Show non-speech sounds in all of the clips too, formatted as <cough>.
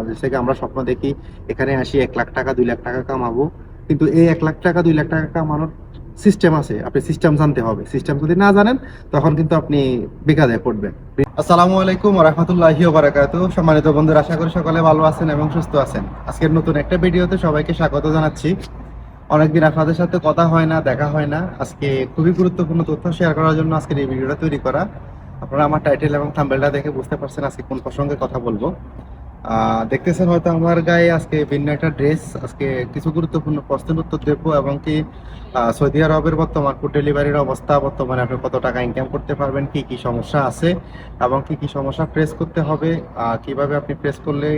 বাংলাদেশ থেকে আমরা স্বপ্ন দেখি এখানে আসি এক লাখ টাকা, দুই লাখ টাকা কামাবো। কিন্তু এই এক লাখ টাকা, দুই লাখ টাকা কামানোর সিস্টেম আছে, আপনি সিস্টেম জানতে হবে। সিস্টেম যদি না জানেন, তখন কিন্তু আপনি বেকারে পড়বেন। আসসালামু আলাইকুম রহমতুল্লাহি বারাকাতু সম্মানিত বন্ধুরা, আশা করি সকলে ভালো আছেন এবং সুস্থ আছেন। আজকের নতুন একটা ভিডিওতে সবাইকে স্বাগত জানাচ্ছি। অনেকদিন আপনাদের সাথে কথা হয় না, দেখা হয় না। আজকে খুবই গুরুত্বপূর্ণ তথ্য শেয়ার করার জন্য আজকের এই ভিডিওটা তৈরি করা। আপনারা আমার টাইটেল এবং থাম্বেলটা দেখে বুঝতে পারছেন আজকে কোন প্রসঙ্গে কথা বলব। দেখতেছেন হয়তো আমার গায়ে আজকে ভিন্ন একটা ড্রেস আজকে কিছু গুরুত্বপূর্ণ প্রশ্নের উত্তর দেবো এবং কি সৌদি আরবের বর্তমান ফুড ডেলিভারির অবস্থা, বর্তমানে আপনি কত টাকা ইনকাম করতে পারবেন, কি কি সমস্যা আছে এবং কি কি সমস্যা ফেস করতে হবে কীভাবে আপনি ফেস করলে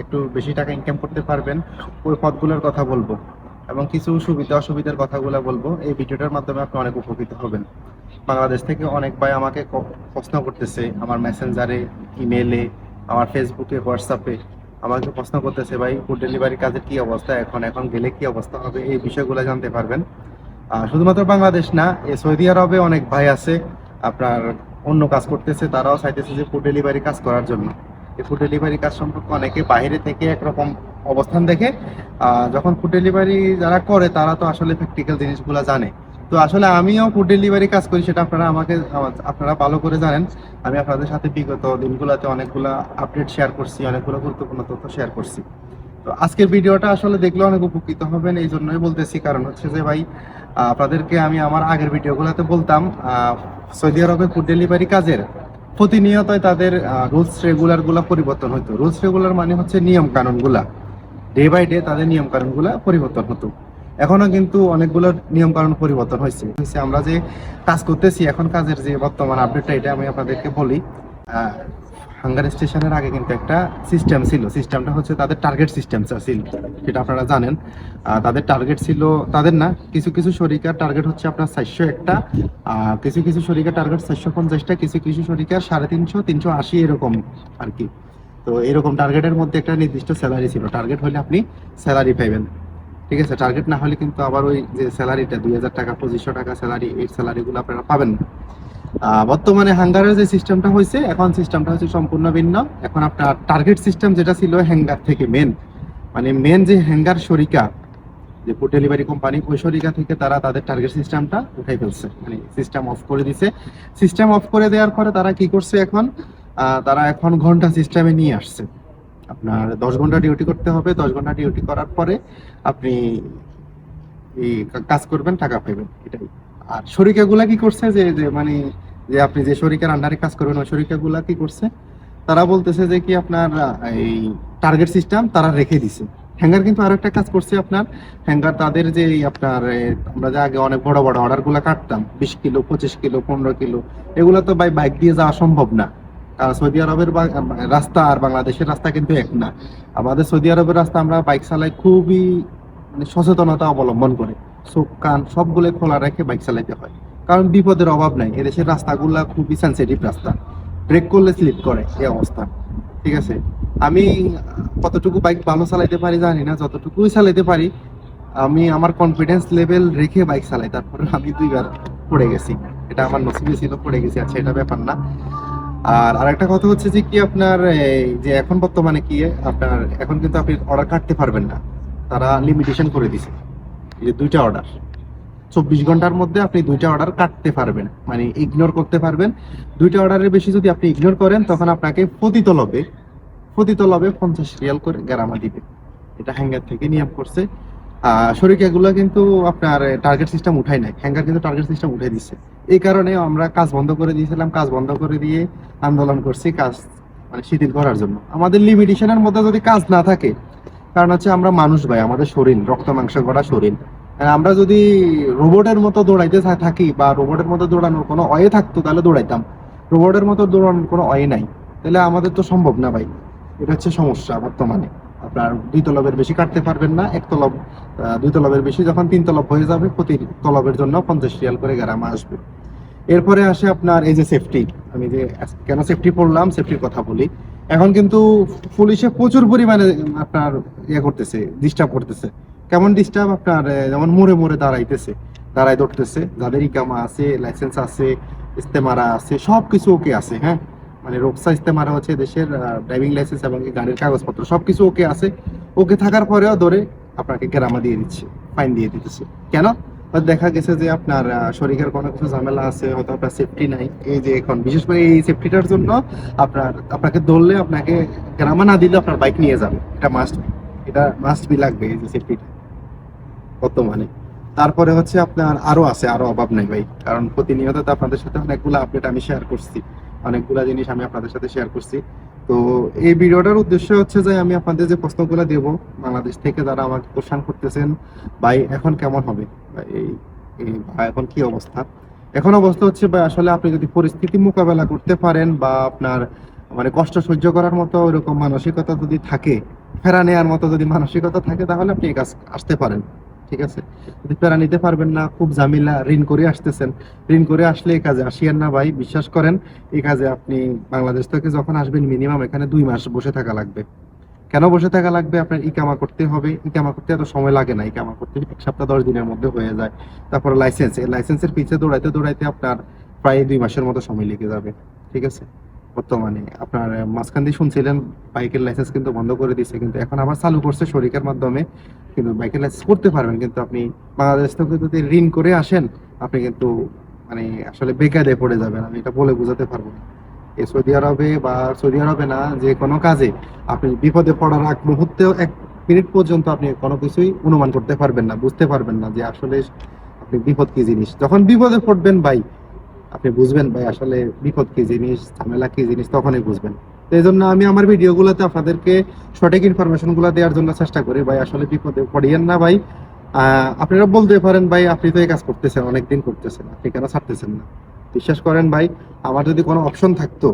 একটু বেশি টাকা ইনকাম করতে পারবেন, ওই পথগুলোর কথা বলব এবং কিছু সুবিধা অসুবিধার কথাগুলো বলব। এই ভিডিওটার মাধ্যমে আপনি অনেক উপকৃত হবেন। বাংলাদেশ থেকে অনেক ভাই আমাকে প্রশ্ন করতেছে আমার মেসেঞ্জারে ইমেলে আমার ফেসবুকে হোয়াটসঅ্যাপে আমাকে প্রশ্ন করতেছে, ভাই ফুড ডেলিভারি কাজের কি অবস্থা? এখন এখন গেলে কি অবস্থা হবে? এই বিষয়গুলো জানতে পারবেন। শুধুমাত্র বাংলাদেশ না সৌদি আরবে অনেক ভাই আছে, আপনার অন্য কাজ করতেছে, তারাও চাইতেছে যে ফুড ডেলিভারি কাজ করার জন্য। এই ফুড ডেলিভারি কাজ সম্পর্কে অনেকে বাইরে থেকে একরকম অবস্থান দেখে যখন ফুড ডেলিভারি যারা করে, তারা তো আসলে প্র্যাকটিক্যাল জিনিসগুলো জানে। তো আসলে আমিও ফুড ডেলিভারি কাজ করি, সেটা আপনারা আমাকে, আপনারা ভালো করে জানেন। আমি আপনাদের সাথে বিগত দিনগুলোতে অনেকগুলো আপডেট শেয়ার করছি, অনেকগুলো গুরুত্বপূর্ণ তথ্য শেয়ার করছি। তো আজকের ভিডিওটা আসলে দেখলে অনেক উপকৃত হবেন, এই জন্যই বলতেছি, কারণ হচ্ছে যে ভাই আপনাদেরকে আমি আমার আগের ভিডিওগুলোতে বলতাম সৌদি আরবে ফুড ডেলিভারি কাজের প্রতিনিয়তই তাদের রুলস রেগুলারগুলা পরিবর্তন হতো রুলস রেগুলার মানে হচ্ছে নিয়ম কানুনগুলা ডে বাই ডে তাদের নিয়ম কানুনগুলা পরিবর্তন হতো। এখনও কিন্তু অনেকগুলো নিয়ম কানুন পরিবর্তন হয়েছে। হয়েছে আমরা যে কাজ করতেছি, এখন কাজের যে বর্তমান আপডেটটা এটা আমি আপনাদেরকে বলি। হাঙ্গার স্টেশনের আগে কিন্তু একটা সিস্টেম ছিল। সিস্টেমটা হচ্ছে তাদের টার্গেট সিস্টেম ছিল, সেটা আপনারা জানেন। তাদের টার্গেট ছিল তাদের না, কিছু কিছু শরিকার টার্গেট হচ্ছে আপনার চারশো একটা কিছু কিছু শরিকার টার্গেট চারশো পঞ্চাশটা, কিছু কিছু শরিকার সাড়ে তিনশো তিনশো আশি এরকম আর কি। তো এরকম টার্গেটের মধ্যে একটা নির্দিষ্ট স্যালারি ছিল। টার্গেট হলে আপনি স্যালারি পাইবেন। ঠিক আছে টার্গেট না হলে কিন্তু আবার ওই যে স্যালারিটা দুই হাজার টাকা, পঁচিশশো টাকা স্যালারি এই স্যালারিগুলো আপনারা পাবেন না। বর্তমানে হাঙ্গারের যে সিস্টেমটা হয়েছে, এখন সিস্টেমটা হচ্ছে সম্পূর্ণ ভিন্ন। এখন আপনার টার্গেট সিস্টেম যেটা ছিল হ্যাঙ্গার থেকে মেন মানে মেন যে হ্যাঙ্গার শরিকা যে ফুড ডেলিভারি কোম্পানি ওই শরিকা থেকে তারা তাদের টার্গেট সিস্টেমটা উঠাই ফেলছে। মানে সিস্টেম অফ করে দিছে। সিস্টেম অফ করে দেওয়ার পরে তারা কি করছে এখন? তারা এখন ঘণ্টা সিস্টেমে নিয়ে আসছে। আপনার দশ ঘণ্টা ডিউটি করতে হবে, দশ ঘণ্টা ডিউটি করার পরে আপনি কাজ করবেন, টাকা পাবেন এটাই। আর শরিকাগুলা কি করছে যে যে মানে যে আপনি যে শরিকার আন্ডারে কাজ করবেন, ওই শরিকাগুলা কি করছে? তারা বলতেছে যে কি আপনার এই টার্গেট সিস্টেম তারা রেখে দিছে। হ্যাঙ্গার কিন্তু আরও একটা কাজ করছে আপনার। হ্যাঙ্গার তাদের যে আপনার আমরা যে আগে অনেক বড় বড় অর্ডারগুলা কাটতাম, বিশ কিলো, পঁচিশ কিলো, পনেরো কিলো, এগুলো তো বাই বাইক দিয়ে যাওয়া সম্ভব না। কারণ সৌদি আরবের রাস্তা আর বাংলাদেশের রাস্তা কিন্তু এক না। আমাদের সৌদি আরবের রাস্তা আমরা বাইক চালাই খুবই মানে সচেতনতা অবলম্বন করে। চোখ, কান সবগুলো খোলা রেখে বাইক চালাইতে হয়। কারণ বিপদের অভাব নাই। এদেশের রাস্তাগুলা খুবই সেন্সিটিভ রাস্তা। ব্রেক করলে স্লিপ করে এই অবস্থা। ঠিক আছে? আমি কতটুকু বাইক ভালো চালাইতে পারি জানি না। যতটুকুই চালাইতে পারি, আমি আমার কনফিডেন্স লেভেল রেখে বাইক চালাই। তারপরে আমি দুইবার পড়ে গেছি। এটা আমার নসিবে ছিল, পড়ে গেছি। আচ্ছা এটা ব্যাপার না। আর আরেকটা কথা হচ্ছে যে কি আপনার যে এখন বর্তমানে কি, আপনার এখন কিন্তু আপনি অর্ডার কাটতে পারবেন না। তারা লিমিটেশন করে দিছে যে দুইটা অর্ডার চব্বিশ ঘণ্টার মধ্যে আপনি দুইটা অর্ডার কাটতে পারবেন মানে ইগনোর করতে পারবেন। দুইটা অর্ডারের বেশি যদি আপনি ইগনোর করেন, তখন আপনাকে প্রতিতলবে প্রতিতলবে পঞ্চাশ রিয়াল করে গ্রামা দিবে। এটা হ্যাঙ্গার থেকে নিয়ম করছে। শরিকাগুলো কিন্তু আপনার টার্গেট সিস্টেম উঠাই নাই। হ্যাঙ্গার কিন্তু টার্গেট সিস্টেম উঠে দিচ্ছে এই কারণে আমরা কাজ বন্ধ করে দিয়েছিলাম। কাজ বন্ধ করে দিয়ে আন্দোলন করছি কাজ মানে শিথিল করার জন্য। আমাদের লিমিটেশনের মধ্যে যদি কাজ না থাকে, কারণ হচ্ছে আমরা মানুষ ভাই, আমাদের শরীর, রক্ত, মাংস গড়া শরীর। আমরা যদি রোবটের মতো দৌড়াইতে থাকি বা রোবটের মতো দৌড়ানোর কোনো অয়ে থাকতো, তাহলে দৌড়াইতাম। রোবটের মতো দৌড়ানোর কোনো অয়ে নাই। তাহলে আমাদের তো সম্ভব না ভাই। এটা হচ্ছে সমস্যা বর্তমানে। আপনার দুই তলবের বেশি কাটতে পারবেন না, এক তলব দুই তলবের বেশি যখন তিন তলব হয়ে যাবে, প্রতি তলবের জন্য পঞ্চাশ রিয়াল করে গ্রামা আসবে। এরপরে আসে আপনার এই যে সেফটি আমি যে কেন সেফটি পড়লাম সেফটির কথা বলি। এখন কিন্তু পুলিশে প্রচুর পরিমাণে আপনার ইয়ে করতেছে ডিস্টার্ব করতেছে। কেমন ডিস্টার্ব আপনার যেমন মোড়ে মোড়ে দাঁড়াইতেছে দাঁড়াই ধরতেছে। যাদের ইকামা আছে লাইসেন্স আছে, ইস্তেমারা আছে সব কিছু ওকে আছে হ্যাঁ? মানে রোকসা ইস্তেমারা হচ্ছে দেশের ড্রাইভিং লাইসেন্স এবং গাড়ির কাগজপত্র, সবকিছু ওকে আছে। ওকে থাকার পরেও ধরে আপনাকে কেরামা দিয়ে দিচ্ছে ফাইন দিয়ে দিতেছে। কেন? দেখা গেছে যে আপনার শরীরের কোনো কিছু ঝামেলা আছে, হয়তো আপনার সেফটি নাই। এই যে এখন, বিশেষ করে এই সেফটিটার জন্য আপনার, আপনাকে ধরলে আপনাকে গ্রামা না দিলে আপনার বাইক নিয়ে যাবে। এটা মাস্ট এটা মাস্ট বি লাগবে এই যে সেফটিটা বর্তমানে। তারপরে হচ্ছে আপনার আরও আছে, আরও অভাব নাই ভাই। কারণ প্রতিনিয়ত তো আপনাদের সাথে অনেকগুলো আপডেট আমি শেয়ার করছি। অনেকগুলা জিনিস আমি আপনাদের সাথে শেয়ার করছি। তো এই ভিডিওটার উদ্দেশ্য হচ্ছে যে আমি আপনাদের যে প্রশ্নগুলো দেব, বাংলাদেশ থেকে যারা আমাকে কোশ্চান করতেছেন, ভাই, এখন কেমন হবে? এই এখন কি অবস্থা? এখন অবস্থা হচ্ছে, ভাই, আসলে আপনি যদি পরিস্থিতি মোকাবেলা করতে পারেন বা আপনার মানে কষ্ট সহ্য করার মতো ওইরকম মানসিকতা যদি থাকে, ফেরা নেওয়ার মতো যদি মানসিকতা থাকে, তাহলে আপনি এই কাজ আসতে পারেন। ঠিক আছে? যদি ফেরা নিতে পারবেন না, খুব ঝামেলা, ঋণ করে আসতেছেন। ঋণ করে আসলে এই কাজে আসিয়েন না ভাই, বিশ্বাস করেন, এই কাজে আপনি বাংলাদেশ থেকে যখন আসবেন, মিনিমাম এখানে দুই মাস বসে থাকা লাগবে। কেন বসে থাকা লাগবে? আপনার ইকামা করতে হবে। ইকামা করতে এত সময় লাগে না। ইকামা করতে এক সপ্তাহ, দশ দিনের মধ্যে হয়ে যায়। তারপর লাইসেন্স এই লাইসেন্সের পিছে দৌড়াইতে দৌড়াইতে আপনার প্রায় দুই মাসের মতো সময় লেগে যাবে। ঠিক আছে? বর্তমানে। আপনার মাঝখান দিয়ে শুনছিলেন, বাইকের লাইসেন্স কিন্তু বন্ধ করে দিচ্ছে কিন্তু এখন আবার চালু করছে শরিকের মাধ্যমে। কিন্তু বাইকের লাইসেন্স করতে পারবেন, কিন্তু আপনি বাংলাদেশ থেকে যদি ঋণ করে আসেন, আপনি কিন্তু মানে আসলে বেকায়দে পড়ে যাবেন। আমি এটা বলে বোঝাতে পারব না। সৌদি আরবে বা সৌদি আরবে না, যে কোনো কাজে আপনি বিপদে পড়ার আগ মুহূর্তেও এক মিনিট পর্যন্ত আপনি কোনো কিছুই অনুমান করতে পারবেন না, বুঝতে পারবেন না যে আসলে আপনি বিপদ কি জিনিস। যখন বিপদে পড়বেন ভাই আপনি বুঝবেন ভাই, আসলে বিপদ কি জিনিস, ঝামেলা কি জিনিস, তখনই বুঝবেন। তো এই জন্য আমি আমার ভিডিওগুলোতে আপনাদেরকে সঠিক ইনফরমেশনগুলো দেওয়ার জন্য চেষ্টা করি ভাই, আসলে বিপদে পড়িয়েন না ভাই। আপনারা বলতে পারেন ভাই, আপনি তো এই কাজ করতেছেন, অনেকদিন করতেছেন, আপনি কেন ছাড়তেছেন না? বিশ্বাস করেন ভাই, আমার যদি কোনো অপশন থাকতো,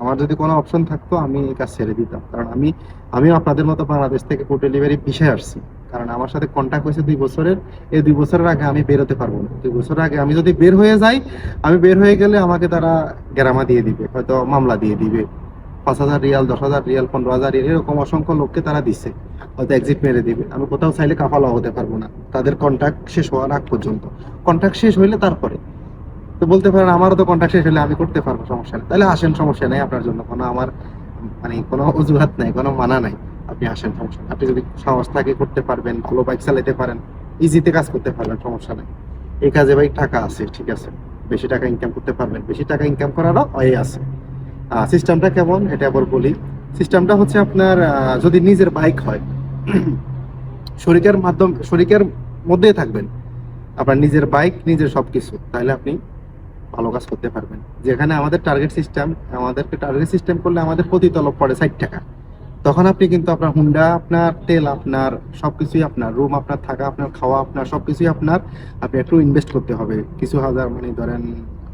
আমার যদি কোনো অপশন থাকতো, আমি এই কাজ ছেড়ে দিতাম। কারণ আমি আমি আপনাদের মতো বাংলাদেশ থেকে ফুড ডেলিভারি বিষয়ে আসছি। কারণ আমার সাথে কন্ট্যাক্ট হয়েছে দুই বছরের। এই দুই বছরের আগে আমি বেরোতে পারব না। দুই বছরের আগে আমি যদি বের হয়ে যাই, আমি বের হয়ে গেলে আমাকে তারা গ্রামা দিয়ে দিবে, হয়তো মামলা দিয়ে দিবে। পাঁচ হাজার রিয়াল, দশ হাজার রিয়াল, পনেরো হাজার রিয়াল, এরকম অসংখ্য লোককে তারা দিচ্ছে হয়তো এক্সিট মেরে দিবে। আমি কোথাও চাইলে কাফালা হতে পারব না। তাদের কন্ট্যাক্ট শেষ হওয়ার আগ পর্যন্ত। কন্ট্যাক্ট শেষ হইলে তারপরে। তো বলতে পারেন, আমারও তো কন্ট্যাক্ট শেষ হলে আমি করতে পারব, সমস্যা নেই। তাহলে আসেন, সমস্যা নেই আপনার জন্য। কোনো আমার মানে কোনো অজুহাত নাই, কোনো মানা নাই। আপনি আসেন, সমস্যা আপনি যদি সাহস থাকে করতে পারবেন, ভালো বাইক চালাতে পারেন ইজিতে কাজ করতে পারবেন, সমস্যা নেই। এই কাজে ভাই টাকা আছে, ঠিক আছে। বেশি টাকা ইনকাম করতে পারবেন, বেশি টাকা ইনকাম করারও অয়ে আছে। সিস্টেমটা কেমন? এটা আবার বলি। সিস্টেমটা হচ্ছে আপনার যদি নিজের বাইক হয়, <clears throat> শরিকের মাধ্যম, শরিকের মধ্যেই থাকবেন। আপনার নিজের বাইক নিজের সবকিছু, তাহলে আপনি ভালো কাজ করতে পারবেন। যেখানে আমাদের টার্গেট সিস্টেম আমাদেরকে টার্গেট সিস্টেম করলে আমাদের প্রতি তলব পড়ে ষাট টাকা। তখন আপনি কিন্তু আপনার হুন্ডা, আপনার তেল, আপনার সবকিছুই আপনার, রুম আপনার থাকা, আপনার খাওয়া, আপনার সবকিছুই আপনার আপনি একটু ইনভেস্ট করতে হবে। কিছু হাজার মানে ধরেন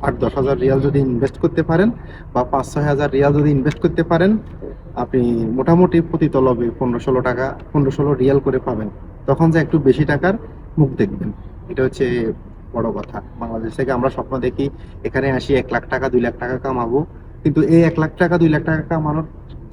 আট, দশ হাজার রিয়াল যদি ইনভেস্ট করতে পারেন বা পাঁচ, ছয় হাজার রিয়াল যদি ইনভেস্ট করতে পারেন, আপনি মোটামুটি প্রতি তলবে পনেরো, ষোলো টাকা, পনেরো, ষোলো রিয়াল করে পাবেন। তখন যে একটু বেশি টাকার মুখ দেখবেন। এটা হচ্ছে বড় কথা। বাংলাদেশ থেকে আমরা স্বপ্ন দেখি, এখানে আসি এক লাখ টাকা, দুই লাখ টাকা কামাবো। কিন্তু এই এক লাখ টাকা, দুই লাখ টাকা কামানোর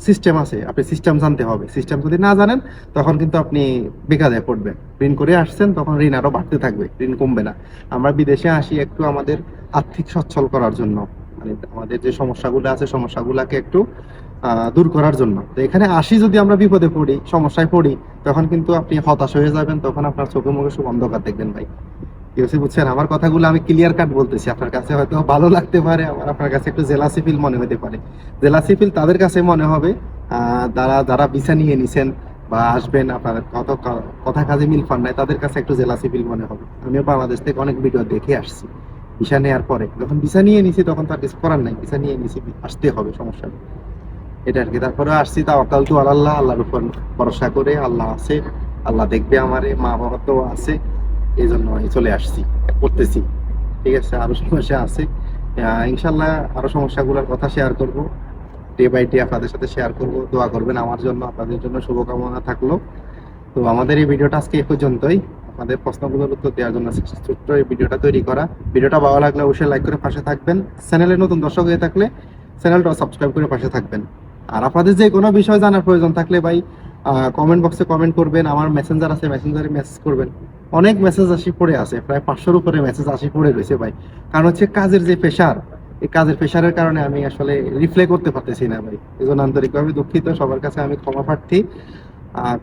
সিস্টেম আছে, আপনি সিস্টেম জানতে হবে। সিস্টেম যদি না জানেন, তখন কিন্তু আপনি বেকারে পড়বেন। ঋণ করে আসছেন, তখন ঋণ আরও বাড়তে থাকবে, ঋণ কমবে না। আমরা বিদেশে আসি একটু আমাদের আর্থিক সচ্ছল করার জন্য মানে আমাদের যে সমস্যাগুলো আছে, সমস্যাগুলোকে একটু দূর করার জন্য। তো এখানে আসি যদি আমরা বিপদে পড়ি, সমস্যায় পড়ি, তখন কিন্তু আপনি হতাশ হয়ে যাবেন, তখন আপনার চোখে মুখে সব অন্ধকার দেখবেন ভাই। বুঝছেন আমার কথাগুলো আমি ক্লিয়ার কাট বলতেছি। আপনার কাছে হয়তো ভালো লাগতে পারে, আবার আপনার কাছে একটু জেলাসি ফিল মনে হতে পারে। জেলাসি ফিল তাদের কাছে মনে হবে। যারা নিয়ে নিছেন বা আসবেন কত কথা কাজে মিল নাই, তাদের কাছে একটু জেলাসি ফিল মনে হবে। আমিও বাংলাদেশ থেকে অনেক ভিডিও দেখে আসছি। ভিসা নেওয়ার পরে। যখন ভিসা নিয়ে নিছি, তখন তার কিছু করার নাই। ভিসা নিয়ে নিছি, আসতে হবে, সমস্যা নেই। এটা আর কি। তারপরে আসছি, তা অকাল তো আল্লাহ আল্লাহর উপর ভরসা করে, আল্লাহ আছে, আল্লাহ দেখবে আমারে মা বাবা তো আছে। এই জন্য চলে আসছি, করতেছি। ঠিক আছে, আরও সমস্যা আছে। ইনশাল্লাহ আরও সমস্যাগুলোর কথা শেয়ার করব। ডে বাই ডে আপনাদের সাথে শেয়ার করব, দোয়া করবেন আমার জন্য, আপনাদের জন্য শুভকামনা থাকল। তো আমাদের এই ভিডিওটা আজকে এই পর্যন্তই। আপনাদের প্রশ্নগুলোর উত্তর দেওয়ার জন্য ছোট্ট এই ভিডিওটা তৈরি করা। ভিডিওটা ভালো লাগলে অবশ্যই লাইক করে পাশে থাকবেন। চ্যানেলে নতুন দর্শক হয়ে থাকলে চ্যানেলটা সাবস্ক্রাইব করে পাশে থাকবেন। আর আপনাদের যে কোনো বিষয় জানার প্রয়োজন থাকলে ভাই কমেন্ট বক্সে কমেন্ট করবেন। আমার মেসেঞ্জার আছে মেসেঞ্জারে মেসেজ করবেন। অনেক মেসেজ আসি পড়ে আছে, প্রায় পাঁচশোর উপরে মেসেজ আসি পড়ে রয়েছে ভাই। কারণ হচ্ছে কাজের যে প্রেশার এই কাজের প্রেশারের কারণে আমি আসলে রিপ্লাই করতে পারতেছি না ভাই। এই জন্য আন্তরিকভাবে দুঃখিত, সবার কাছে আমি ক্ষমা প্রার্থী।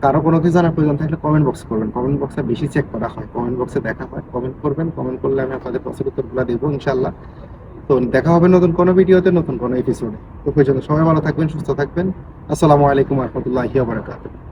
কারও কোনো কিছু জানার প্রয়োজন থাকলে কমেন্ট বক্স করবেন। কমেন্ট বক্সে বেশি চেক করা হয়। কমেন্ট বক্সে দেখা হয় কমেন্ট করবেন। কমেন্ট করলে আমি আপনাদের প্রশ্নের উত্তরগুলো দেবো ইনশাল্লাহ তো দেখা হবে নতুন কোনো ভিডিওতে, নতুন কোনো এপিসোডে তো পর্যন্ত সবাই ভালো থাকবেন, সুস্থ থাকবেন। আসসালামু আলাইকুম রহমতুল্লাহি বারাকাতুহু।